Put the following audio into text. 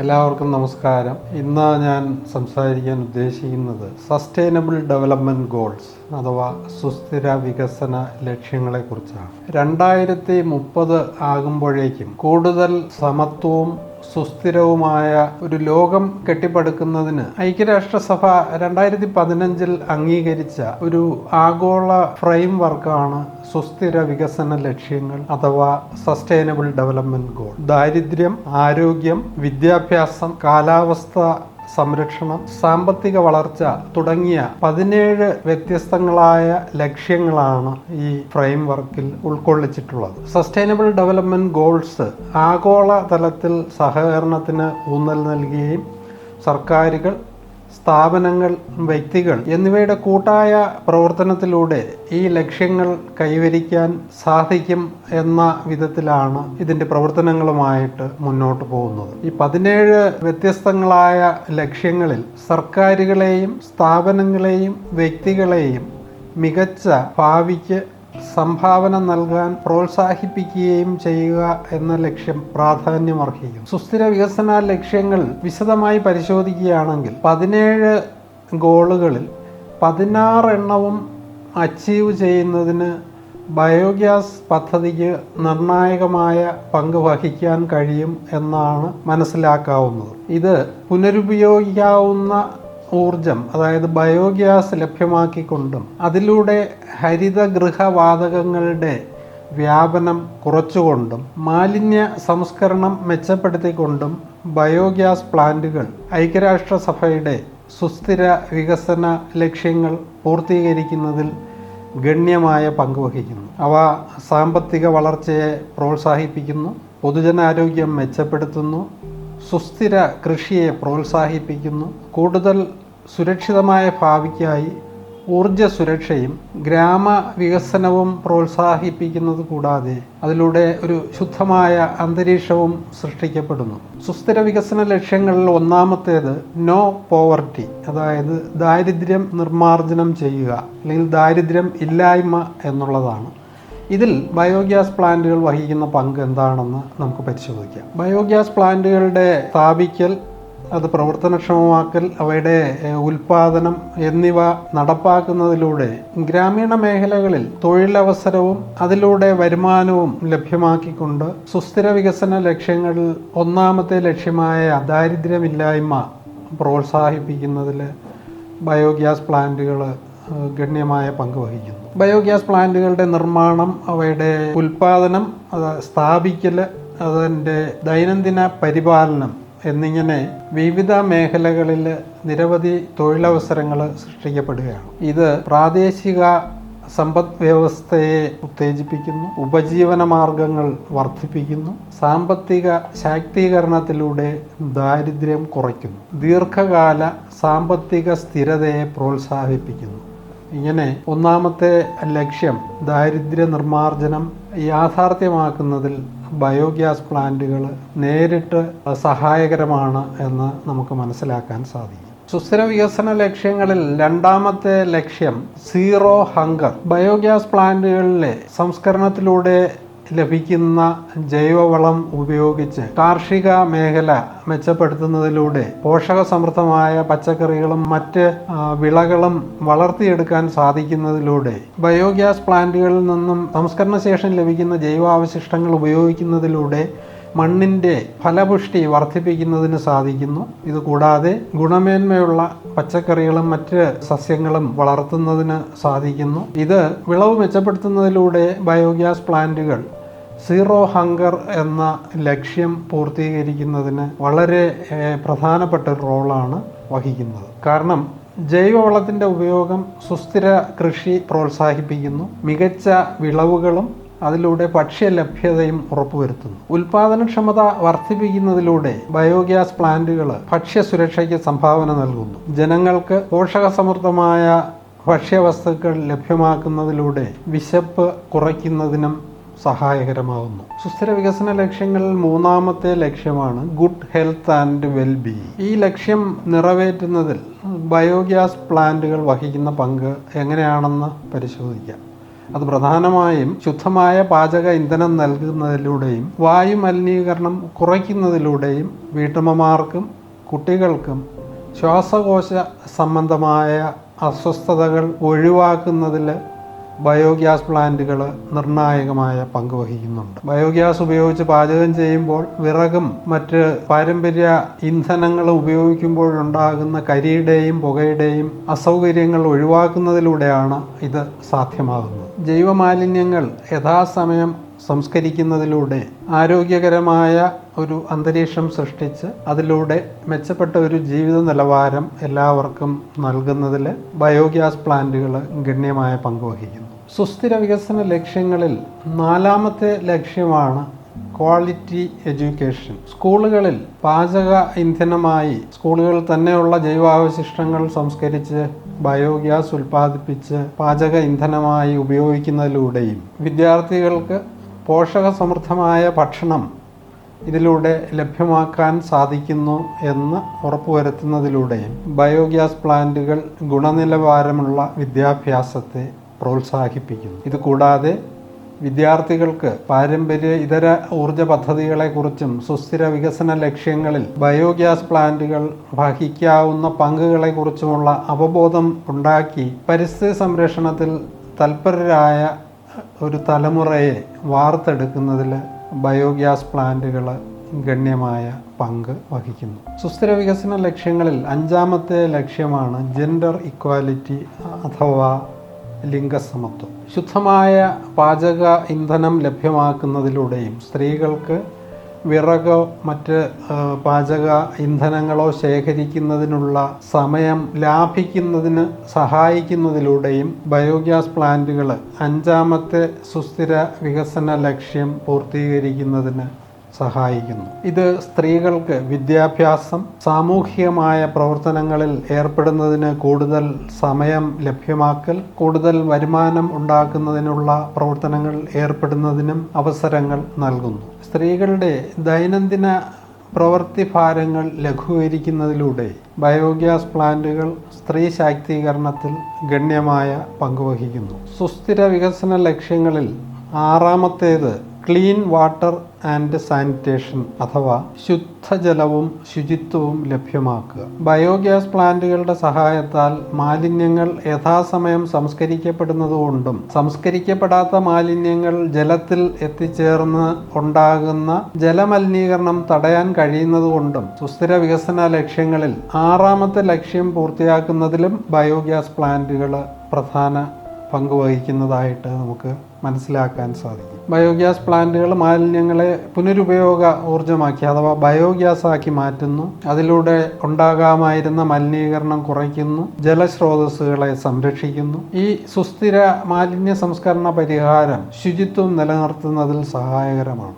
എല്ലാവർക്കും നമസ്കാരം. ഇന്ന് ഞാൻ സംസാരിക്കാൻ ഉദ്ദേശിക്കുന്നത് സസ്റ്റൈനബിൾ ഡെവലപ്മെന്റ് ഗോൾസ് അഥവാ സുസ്ഥിര വികസന ലക്ഷ്യങ്ങളെക്കുറിച്ചാണ്. രണ്ടായിരത്തി മുപ്പത് ആകുമ്പോഴേക്കും കൂടുതൽ സമത്വവും സുസ്ഥിരവുമായ ഒരു ലോകം കെട്ടിപ്പടുക്കുന്നതിന് ഐക്യരാഷ്ട്രസഭ രണ്ടായിരത്തി പതിനഞ്ചിൽ അംഗീകരിച്ച ഒരു ആഗോള ഫ്രെയിം വർക്കാണ് സുസ്ഥിര വികസന ലക്ഷ്യങ്ങൾ അഥവാ സസ്റ്റൈനബിൾ ഡെവലപ്മെന്റ് ഗോൾ. ദാരിദ്ര്യം ആരോഗ്യം വിദ്യാഭ്യാസം കാലാവസ്ഥ സംരക്ഷണം സാമ്പത്തിക വളർച്ച തുടങ്ങിയ പതിനേഴ് വ്യത്യസ്തങ്ങളായ ലക്ഷ്യങ്ങളാണ് ഈ ഫ്രെയിം വർക്കിൽ ഉൾക്കൊള്ളിച്ചിട്ടുള്ളത്. സസ്റ്റൈനബിൾ ഡെവലപ്മെന്റ് ഗോൾസ് ആഗോള തലത്തിൽ സഹകരണത്തിന് ഊന്നൽ നൽകുകയും സർക്കാരുകൾ സ്ഥാപനങ്ങൾ വ്യക്തികൾ എന്നിവയുടെ കൂട്ടായ പ്രവർത്തനത്തിലൂടെ ഈ ലക്ഷ്യങ്ങൾ കൈവരിക്കാൻ സാധിക്കും എന്ന വിധത്തിലാണ് ഇതിന്റെ പ്രവർത്തനങ്ങളുമായിട്ട് മുന്നോട്ട് പോകുന്നത്. ഈ പതിനേഴ് വ്യത്യസ്തങ്ങളായ ലക്ഷ്യങ്ങളിൽ സർക്കാരുകളെയും സ്ഥാപനങ്ങളെയും വ്യക്തികളെയും മികച്ച ഭാവിക്ക് സംഭാവന നൽകാൻ പ്രോത്സാഹിപ്പിക്കുകയും ചെയ്യുക എന്ന ലക്ഷ്യം പ്രാധാന്യമർഹിക്കും സുസ്ഥിര വികസന ലക്ഷ്യങ്ങൾ വിശദമായി പരിശോധിക്കുകയാണെങ്കിൽ പതിനേഴ് ഗോളുകളിൽ പതിനാറ് എണ്ണവും അച്ചീവ് ചെയ്യുന്നതിന് ബയോഗ്യാസ് പദ്ധതിക്ക് നിർണായകമായ പങ്ക് വഹിക്കാൻ കഴിയും എന്നാണ് മനസ്സിലാക്കാവുന്നത്. ഇത് പുനരുപയോഗിക്കാവുന്ന ഊർജം അതായത് ബയോഗ്യാസ് ലഭ്യമാക്കിക്കൊണ്ടും അതിലൂടെ ഹരിതഗൃഹവാതകങ്ങളുടെ വ്യാപനം കുറച്ചുകൊണ്ടും മാലിന്യ സംസ്കരണം മെച്ചപ്പെടുത്തിക്കൊണ്ടും ബയോഗ്യാസ് പ്ലാന്റുകൾ ഐക്യരാഷ്ട്രസഭയുടെ സുസ്ഥിര വികസന ലക്ഷ്യങ്ങൾ പൂർത്തീകരിക്കുന്നതിൽ ഗണ്യമായ പങ്കുവഹിക്കുന്നു അവ സാമ്പത്തിക വളർച്ചയെ പ്രോത്സാഹിപ്പിക്കുന്നു പൊതുജനാരോഗ്യം മെച്ചപ്പെടുത്തുന്നു സുസ്ഥിര കൃഷിയെ പ്രോത്സാഹിപ്പിക്കുന്നു. കൂടുതൽ സുരക്ഷിതമായ ഭാവിക്കായി ഊർജ സുരക്ഷയും ഗ്രാമ വികസനവും പ്രോത്സാഹിപ്പിക്കുന്നത് കൂടാതെ അതിലൂടെ ഒരു ശുദ്ധമായ അന്തരീക്ഷവും സൃഷ്ടിക്കപ്പെടുന്നു. സുസ്ഥിര വികസന ലക്ഷ്യങ്ങളിൽ ഒന്നാമത്തേത് നോ പോവർട്ടി അതായത് ദാരിദ്ര്യം നിർമ്മാർജനം ചെയ്യുക അല്ലെങ്കിൽ ദാരിദ്ര്യം ഇല്ലായ്മ എന്നുള്ളതാണ്. ഇതിൽ ബയോഗ്യാസ് പ്ലാന്റുകൾ വഹിക്കുന്ന പങ്ക് എന്താണെന്ന് നമുക്ക് പരിശോധിക്കാം. ബയോഗ്യാസ് പ്ലാന്റുകളുടെ സ്ഥാപിക്കൽ അത് പ്രവർത്തനക്ഷമമാക്കൽ അവയുടെ ഉൽപാദനം എന്നിവ നടപ്പാക്കുന്നതിലൂടെ ഗ്രാമീണ മേഖലകളിൽ തൊഴിലവസരവും അതിലൂടെ വരുമാനവും ലഭ്യമാക്കിക്കൊണ്ട് സുസ്ഥിര വികസന ലക്ഷ്യങ്ങളിൽ ഒന്നാമത്തെ ലക്ഷ്യമായ ദാരിദ്ര്യമില്ലായ്മ പ്രോത്സാഹിപ്പിക്കുന്നതിൽ ബയോഗ്യാസ് പ്ലാന്റുകൾ ഗണ്യമായ പങ്ക് വഹിക്കുന്നു. ബയോഗ്യാസ് പ്ലാന്റുകളുടെ നിർമ്മാണം അവയുടെ ഉൽപാദനം അത് സ്ഥാപിക്കൽ അതിന്റെ ദൈനംദിന പരിപാലനം എന്നിങ്ങനെ വിവിധ മേഖലകളിൽ നിരവധി തൊഴിലവസരങ്ങൾ സൃഷ്ടിക്കപ്പെടുകയാണ്. ഇത് പ്രാദേശിക സമ്പദ് വ്യവസ്ഥയെ ഉത്തേജിപ്പിക്കുന്നു ഉപജീവന മാർഗങ്ങൾ വർദ്ധിപ്പിക്കുന്നു സാമ്പത്തിക ശാക്തീകരണത്തിലൂടെ ദാരിദ്ര്യം കുറയ്ക്കുന്നു ദീർഘകാല സാമ്പത്തിക സ്ഥിരതയെ പ്രോത്സാഹിപ്പിക്കുന്നു. ഇങ്ങനെ ഒന്നാമത്തെ ലക്ഷ്യം ദാരിദ്ര്യ നിർമ്മാർജനം യാഥാർത്ഥ്യമാക്കുന്നതിൽ ബയോഗ്യാസ് പ്ലാന്റുകൾ നേരിട്ട് സഹായകരമാണ് എന്ന് നമുക്ക് മനസ്സിലാക്കാൻ സാധിക്കും. സുസ്ഥിര വികസന ലക്ഷ്യങ്ങളിൽ രണ്ടാമത്തെ ലക്ഷ്യം സീറോ ഹങ്കർ. ബയോഗ്യാസ് പ്ലാന്റുകളിലെ സംസ്കരണത്തിലൂടെ ലഭിക്കുന്ന ജൈവവളം ഉപയോഗിച്ച് കാർഷിക മേഖല മെച്ചപ്പെടുത്തുന്നതിലൂടെ പോഷക സമൃദ്ധമായ പച്ചക്കറികളും മറ്റ് വിളകളും വളർത്തിയെടുക്കാൻ സാധിക്കുന്നതിലൂടെ ബയോഗ്യാസ് പ്ലാന്റുകളിൽ നിന്നും സംസ്കരണ ശേഷം ലഭിക്കുന്ന ജൈവാവശിഷ്ടങ്ങൾ ഉപയോഗിക്കുന്നതിലൂടെ മണ്ണിന്റെ ഫലപുഷ്ടി വർദ്ധിപ്പിക്കുന്നതിന് സാധിക്കുന്നു. ഇതുകൂടാതെ ഗുണമേന്മയുള്ള പച്ചക്കറികളും മറ്റ് സസ്യങ്ങളും വളർത്തുന്നതിന് സാധിക്കുന്നു. ഇത് വിളവ് മെച്ചപ്പെടുത്തുന്നതിലൂടെ ബയോഗ്യാസ് പ്ലാന്റുകൾ സീറോ ഹങ്കർ എന്ന ലക്ഷ്യം പൂർത്തീകരിക്കുന്നതിന് വളരെ പ്രധാനപ്പെട്ട റോളാണ് വഹിക്കുന്നത്. കാരണം ജൈവവളത്തിന്റെ ഉപയോഗം സുസ്ഥിര കൃഷി പ്രോത്സാഹിപ്പിക്കുന്നു. മികച്ച വിളവുകളും അതിലൂടെ ഭക്ഷ്യലഭ്യതയും ഉറപ്പുവരുത്തുന്നു. ഉൽപാദനക്ഷമത വർദ്ധിപ്പിക്കുന്നതിലൂടെ ബയോഗ്യാസ് പ്ലാന്റുകൾ ഭക്ഷ്യ ഭക്ഷ്യസുരക്ഷയ്ക്ക് സംഭാവന നൽകുന്നു. ജനങ്ങൾക്ക് പോഷകസമൃദ്ധമായ ഭക്ഷ്യവസ്തുക്കൾ ലഭ്യമാക്കുന്നതിലൂടെ വിശപ്പ് കുറയ്ക്കുന്നതിനും സഹായകരമാകുന്നു സുസ്ഥിര വികസന ലക്ഷ്യങ്ങളിൽ മൂന്നാമത്തെ ലക്ഷ്യമാണ് ഗുഡ് ഹെൽത്ത് ആൻഡ് വെൽബീയിങ്. ഈ ലക്ഷ്യം നിറവേറ്റുന്നതിൽ ബയോഗ്യാസ് പ്ലാന്റുകൾ വഹിക്കുന്ന പങ്ക് എങ്ങനെയാണെന്ന് പരിശോധിക്കാം. അത് പ്രധാനമായും ശുദ്ധമായ പാചക ഇന്ധനം നൽകുന്നതിലൂടെയും വായു മലിനീകരണം കുറയ്ക്കുന്നതിലൂടെയും വീട്ടമ്മമാർക്കും കുട്ടികൾക്കും ശ്വാസകോശ സംബന്ധമായ അസ്വസ്ഥതകൾ ഒഴിവാക്കുന്നതിൽ ബയോഗ്യാസ് പ്ലാന്റുകൾ നിർണായകമായ പങ്ക് വഹിക്കുന്നുണ്ട്. ബയോഗ്യാസ് ഉപയോഗിച്ച് പാചകം ചെയ്യുമ്പോൾ വിറകും മറ്റ് പാരമ്പര്യ ഇന്ധനങ്ങൾ ഉപയോഗിക്കുമ്പോഴുണ്ടാകുന്ന കരിയുടെയും പുകയുടെയും അസൗകര്യങ്ങൾ ഒഴിവാക്കുന്നതിലൂടെയാണ് ഇത് സാധ്യമാകുന്നത്. ജൈവമാലിന്യങ്ങൾ യഥാസമയം സംസ്കരിക്കുന്നതിലൂടെ ആരോഗ്യകരമായ ഒരു അന്തരീക്ഷം സൃഷ്ടിച്ച് അതിലൂടെ മെച്ചപ്പെട്ട ഒരു ജീവിത നിലവാരം എല്ലാവർക്കും നൽകുന്നതിൽ ബയോഗ്യാസ് പ്ലാന്റുകൾ ഗണ്യമായ പങ്ക് വഹിക്കുന്നു. സുസ്ഥിര വികസന ലക്ഷ്യങ്ങളിൽ നാലാമത്തെ ലക്ഷ്യമാണ് ക്വാളിറ്റി എഡ്യൂക്കേഷൻ. സ്കൂളുകളിൽ പാചക ഇന്ധനമായി സ്കൂളുകളിൽ തന്നെയുള്ള ജൈവാവശിഷ്ടങ്ങൾ സംസ്കരിച്ച് ബയോഗ്യാസ് ഉൽപ്പാദിപ്പിച്ച് പാചക ഇന്ധനമായി ഉപയോഗിക്കുന്നതിലൂടെയും വിദ്യാർത്ഥികൾക്ക് പോഷകസമൃദ്ധമായ ഭക്ഷണം ഇതിലൂടെ ലഭ്യമാക്കാൻ സാധിക്കുന്നു എന്ന് ഉറപ്പുവരുത്തുന്നതിലൂടെയും ബയോഗ്യാസ് പ്ലാന്റുകൾ ഗുണനിലവാരമുള്ള വിദ്യാഭ്യാസത്തെ പ്രോത്സാഹിപ്പിക്കുന്നു. ഇത് കൂടാതെ വിദ്യാർത്ഥികൾക്ക് പാരമ്പര്യ ഇതര ഊർജ പദ്ധതികളെക്കുറിച്ചും സുസ്ഥിര വികസന ലക്ഷ്യങ്ങളിൽ ബയോഗ്യാസ് പ്ലാന്റുകൾ വഹിക്കാവുന്ന പങ്കുകളെക്കുറിച്ചുമുള്ള അവബോധം ഉണ്ടാക്കി പരിസ്ഥിതി സംരക്ഷണത്തിൽ തൽപരരായ ഒരു തലമുറയെ വാർത്തെടുക്കുന്നതിൽ ബയോഗ്യാസ് പ്ലാന്റുകൾ ഗണ്യമായ പങ്ക് വഹിക്കുന്നു. സുസ്ഥിര വികസന ലക്ഷ്യങ്ങളിൽ അഞ്ചാമത്തെ ലക്ഷ്യമാണ് ജെൻഡർ ഇക്വാലിറ്റി അഥവാ ലിംഗസമത്വം. ശുദ്ധമായ പാചക ഇന്ധനം ലഭ്യമാക്കുന്നതിലൂടെയും സ്ത്രീകൾക്ക് വിറകോ മറ്റ് പാചക ഇന്ധനങ്ങളോ ശേഖരിക്കുന്നതിനുള്ള സമയം ലാഭിക്കുന്നതിന് സഹായിക്കുന്നതിലൂടെയും ബയോഗ്യാസ് പ്ലാന്റുകൾ അഞ്ചാമത്തെ സുസ്ഥിര വികസന ലക്ഷ്യം പൂർത്തീകരിക്കുന്നതിന് സഹായിക്കുന്നു. ഇത് സ്ത്രീകൾക്ക് വിദ്യാഭ്യാസം സാമൂഹികമായ പ്രവർത്തനങ്ങളിൽ ഏർപ്പെടുന്നതിന് കൂടുതൽ സമയം ലഭ്യമാക്കൽ കൂടുതൽ വരുമാനം ഉണ്ടാക്കുന്നതിനുള്ള പ്രവർത്തനങ്ങൾ ഏർപ്പെടുന്നതിനും അവസരങ്ങൾ നൽകുന്നു. സ്ത്രീകളുടെ ദൈനംദിന പ്രവൃത്തി ഭാരങ്ങൾ ലഘൂകരിക്കുന്നതിലൂടെ ബയോഗ്യാസ് പ്ലാന്റുകൾ സ്ത്രീ ശാക്തീകരണത്തിൽ ഗണ്യമായ പങ്കുവഹിക്കുന്നു. സുസ്ഥിര വികസന ലക്ഷ്യങ്ങളിൽ ആറാമത്തേത് ക്ലീൻ വാട്ടർ ആൻഡ് സാനിറ്റേഷൻ അഥവാ ശുദ്ധജലവും ശുചിത്വവും ലഭ്യമാക്കുക. ബയോഗ്യാസ് പ്ലാന്റുകളുടെ സഹായത്താൽ മാലിന്യങ്ങൾ യഥാസമയം സംസ്കരിക്കപ്പെടുന്നതുകൊണ്ടും സംസ്കരിക്കപ്പെടാത്ത മാലിന്യങ്ങൾ ജലത്തിൽ എത്തിച്ചേർന്ന് ഉണ്ടാകുന്ന ജലമലിനീകരണം തടയാൻ കഴിയുന്നതുകൊണ്ടും സുസ്ഥിര വികസന ലക്ഷ്യങ്ങളിൽ ആറാമത്തെ ലക്ഷ്യം പൂർത്തിയാക്കുന്നതിലും ബയോഗ്യാസ് പ്ലാന്റുകൾ പ്രധാന പങ്കുവഹിക്കുന്നതായിട്ട് നമുക്ക് മനസ്സിലാക്കാൻ സാധിക്കും. ബയോഗ്യാസ് പ്ലാന്റുകൾ മാലിന്യങ്ങളെ പുനരുപയോഗ ഊർജമാക്കി അഥവാ ബയോഗ്യാസ് ആക്കി മാറ്റുന്നു. അതിലൂടെ ഉണ്ടാകാമായിരുന്ന മലിനീകരണം കുറയ്ക്കുന്നു. ജലസ്രോതസ്സുകളെ സംരക്ഷിക്കുന്നു. ഈ സുസ്ഥിര മാലിന്യ സംസ്കരണ പരിഹാരം ശുചിത്വം നിലനിർത്തുന്നതിൽ സഹായകരമാണ്.